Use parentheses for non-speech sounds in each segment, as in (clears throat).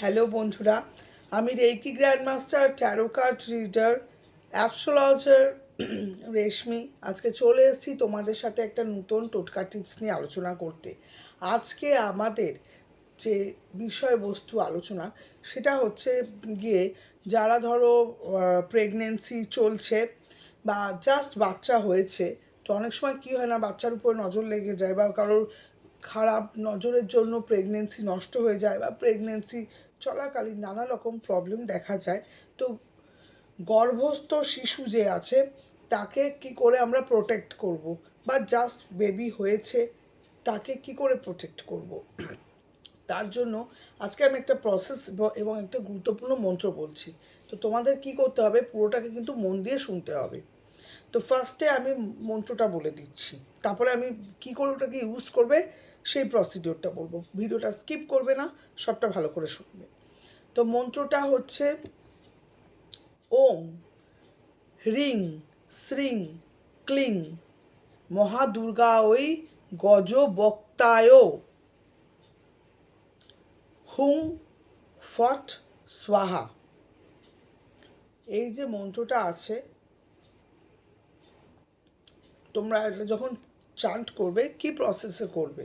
Hello বন্ধুরা, আমি reiki grand master taro card reader astrologer Reshmi. আজকে চলে এসেছি তোমাদের সাথে একটা নতুন টোটকা টিপস নিয়ে আলোচনা করতে। আজকে আমাদের যে বিষয়বস্তু আলোচনা, সেটা হচ্ছে গিয়ে যারা ধরো প্রেগনেন্সি চলছে বা জাস্ট বাচ্চা হয়েছে, তো অনেক সময় কী হয় না, বাচ্চার উপর নজর লেগে যায় বা কারোর খারাপ নজরের জন্য প্রেগনেন্সি নষ্ট হয়ে যায় বা প্রেগনেন্সি চলাকালীন নানা রকম প্রবলেম দেখা যায়। তো গর্ভস্থ শিশু যে আছে, তাকে কি করে আমরা প্রোটেক্ট করব? বা জাস্ট বেবি হয়েছে, তাকে কি করে প্রোটেক্ট করব? তার জন্য আজকে আমি একটা প্রসেস এবং একটা গুরুত্বপূর্ণ মন্ত্র বলছি। তো তোমাদের কি করতে হবে? পুরোটাকে কিন্তু মন দিয়ে শুনতে হবে। তো ফার্স্টে আমি মন্ত্রটা বলে দিচ্ছি। তারপরে আমি কি করে ওটাকে ইউজ করবে? সেই প্রসিডিওরটা বলব। ভিডিওটা স্কিপ করবে না, সবটা ভালো করে শুনবে। তো মন্ত্রটা হচ্ছে, ওম হ্রিং শ্রিং ক্লিং মহাদুর্গা ওই গজ বক্তায় হুং ফট স্বাহা। এই যে মন্ত্রটা আছে, তোমরা যখন চান্ট করবে, কি প্রসেসে করবে?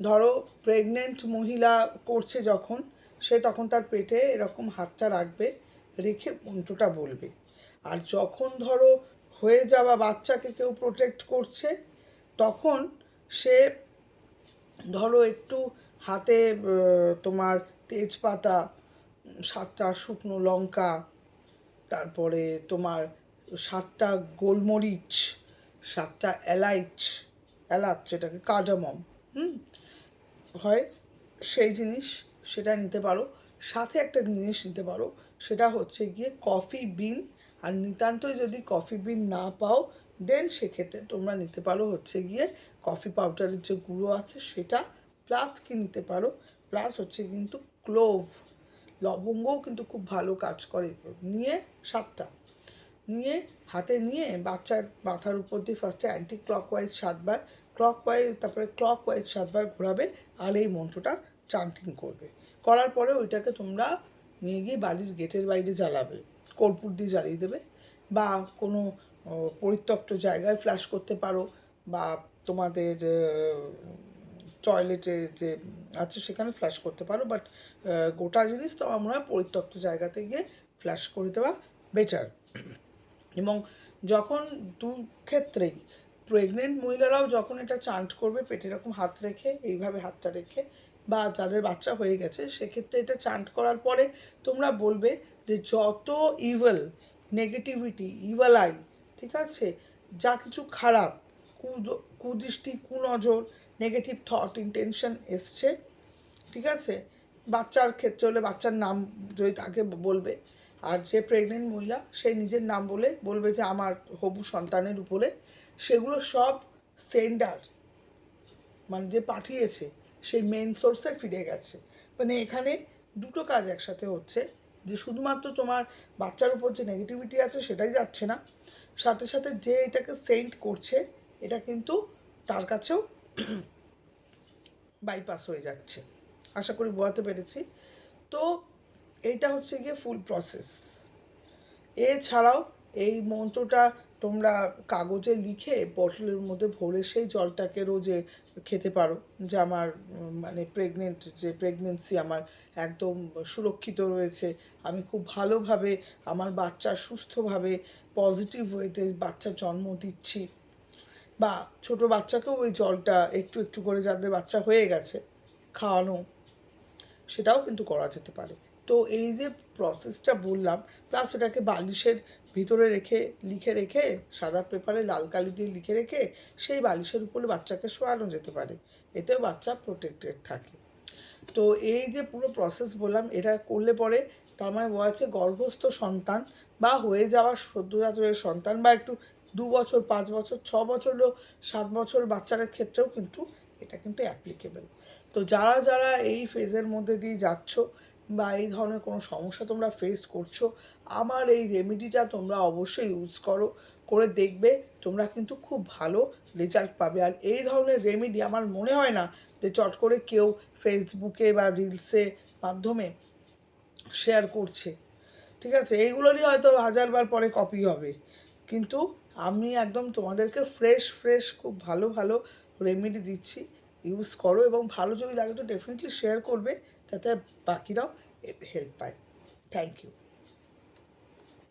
ধরো প্রেগনেন্ট মহিলা করছে যখন, সে তখন তার পেটে এরকম হাতটা রাখবে, রেখে মন্ত্রটা বলবে। আর যখন ধরো, হয়ে যাওয়া বাচ্চাকে কেউ প্রোটেক্ট করছে, তখন সে ধরো একটু হাতে তোমার তেজপাতা, সাতটা শুকনো লঙ্কা, তারপরে তোমার সাতটা গোলমরিচ, সাতটা এলাইচ, এলাচ যেটাকে কাডামম হুম? হয়, সেই জিনিস সেটা নিতে পারো। সাথে একটা জিনিস নিতে পারো, সেটা হচ্ছে গিয়ে কফি বিন। আর নিতান্তই যদি কফি বিন না পাও, দেন সেক্ষেত্রে তোমরা নিতে পারো হচ্ছে গিয়ে কফি পাউডারের যে গুঁড়ো আছে সেটা। প্লাস কি নিতে পারো? প্লাস হচ্ছে কিন্তু ক্লোভ। লবঙ্গও কিন্তু খুব ভালো কাজ করে নিয়ে সাতটা। নিয়ে হাতে নিয়ে বাচ্চার মাথার উপর দিয়ে ফার্স্টে অ্যান্টি ক্লকওয়াইজ সাতবার। ক্লকওয়াইজ তারপরে ক্লকওয়াইজ সাতবার ঘোরাবে আর এই মন্ত্রটা চান্টিং করবে। করার পরে ওইটাকে তোমরা নিয়ে গিয়ে বাড়ির গেটের বাইরে জ্বালাবে, কর্পূর দিয়ে জ্বালিয়ে দেবে বা কোনো পরিত্যক্ত জায়গায় ফ্ল্যাশ করতে পারো বা তোমাদের টয়লেটে যে আছে সেখানে ফ্ল্যাশ করতে পারো বাট গোটা জিনিস তো আমরা পরিত্যক্ত জায়গাতে গিয়ে ফ্ল্যাশ করে দেওয়া বেটার এবং যখন দু ক্ষেত্রেই প্রেগনেন্ট মহিলারাও যখন এটা চান্ট করবে, পেটে এরকম হাত রেখে, এইভাবে হাতটা রেখে, বা যাদের বাচ্চা হয়ে গেছে, সেক্ষেত্রে এটা চান্ট করার পরে তোমরা বলবে যে যত ইভেল নেগেটিভিটি ইভাল আই ঠিক আছে? যা কিছু খারাপ, কুদ- কুদৃষ্টি, কুনজর নেগেটিভ থট ইন্টেনশন এসছে, ঠিক আছে? বাচ্চার ক্ষেত্রে হলে বাচ্চার নাম যদি তাকে বলবে, আর যে প্রেগনেন্ট মহিলা, সে নিজের নাম বলে, বলবে যে আমার হবু সন্তানের উপরে সেগুলো সব সেন্ডার মানে যে পাঠিয়েছে, সেই মেন সোর্সে ফিরে গেছে। মানে এখানে দুটো কাজ একসাথে হচ্ছে, যে শুধুমাত্র তোমার বাচ্চার উপর যে নেগেটিভিটি আছে সেটাই যাচ্ছে না, সাথে সাথে যে এটাকে সেন্ড করছে, এটা কিন্তু তার কাছেও (clears throat) বাইপাস হয়ে যাচ্ছে। আশা করি বোঝাতে পেরেছি। তো এইটা হচ্ছে গিয়ে ফুল প্রসেস এছাড়াও এই মন্ত্রটা তোমরা কাগজে লিখে বটলের মধ্যে ভরে সেই জলটাকে রোজে খেতে পারো, যে আমার মানে প্রেগনেন্ট যে প্রেগনেন্সি আমার একদম সুরক্ষিত রয়েছে। আমি খুব ভালোভাবে আমার বাচ্চা সুস্থভাবে পজিটিভ ওয়েতে বাচ্চা জন্ম দিচ্ছি। বা ছোট বাচ্চাকেও ওই জলটা একটু একটু করে যাদের বাচ্চা হয়ে গেছে, খাওয়ানো, সেটাও কিন্তু করা যেতে পারে। তো এই যে প্রসেসটা বললাম প্লাস এটাকে বালিশের ভিতরে রেখে, লিখে রেখে, সাদা পেপারে লাল কালি দিয়ে লিখে রেখে, সেই বালিশের উপরে বাচ্চাকে শোয়ানো যেতে পারে। এতেও বাচ্চা প্রোটেক্টেড থাকে। তো এই যে পুরো প্রসেস বললাম, এটা করলে পরে তার মানে বোঝা যাচ্ছে গর্ভস্থ সন্তান বা হয়ে যাওয়া সদ্যজাতরের সন্তান বা একটু দু বছর, পাঁচ বছর, ছ বছরও সাত বছর বাচ্চাদের ক্ষেত্রেও কিন্তু এটা কিন্তু অ্যাপ্লিকেবল তো যারা যারা এই ফেজের মধ্যে দিয়ে যাচ্ছ বা এই ধরনের কোনো সমস্যা তোমরা ফেস করছ, আমার এই রেমেডিটা তোমরা অবশ্যই ইউজ করো, করে দেখবে তোমরা কিন্তু খুব ভালো রেজাল্ট পাবে। আর এই ধরনের রেমেডি আমার মনে হয় না যে চট করে কেউ ফেসবুকে বা রিলসে মাধ্যমে শেয়ার করছে। ঠিক আছে? এইগুলোরই হয়তো হাজারবার পরে কপি হবে। কিন্তু আমি একদম তোমাদেরকে ফ্রেশ ফ্রেশ খুব ভালো ভালো রেমেডি দিচ্ছি। ইউজ করো এবং ভালো যদি লাগে তো ডেফিনেটলি শেয়ার করবে। যাতে বাকিরাও হেল্প পায়। Thank you